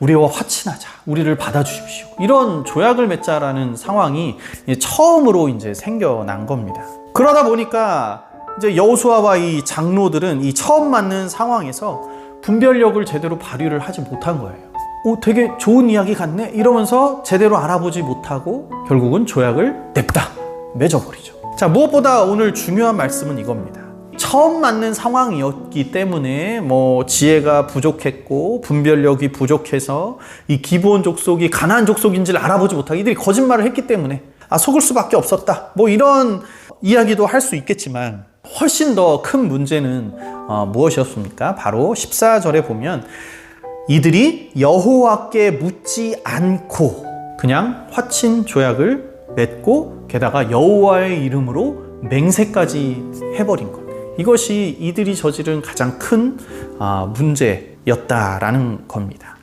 우리와 화친하자. 우리를 받아주십시오. 이런 조약을 맺자라는 상황이 처음으로 이제 생겨난 겁니다. 그러다 보니까 이제 여호수아와 이 장로들은 이 처음 맞는 상황에서 분별력을 제대로 발휘를 하지 못한 거예요. 오, 되게 좋은 이야기 같네? 이러면서 제대로 알아보지 못하고 결국은 조약을 냅다 맺어버리죠. 자, 무엇보다 오늘 중요한 말씀은 이겁니다. 처음 맞는 상황이었기 때문에 뭐 지혜가 부족했고 분별력이 부족해서 이 기브온 족속이 가나안 족속인지를 알아보지 못하고 이들이 거짓말을 했기 때문에 아 속을 수밖에 없었다. 뭐 이런 이야기도 할 수 있겠지만 훨씬 더 큰 문제는 어, 무엇이었습니까? 바로 14절에 보면 이들이 여호와께 묻지 않고 그냥 화친 조약을 맺고 게다가 여호와의 이름으로 맹세까지 해버린 것. 이것이 이들이 저지른 가장 큰 아, 문제였다라는 겁니다.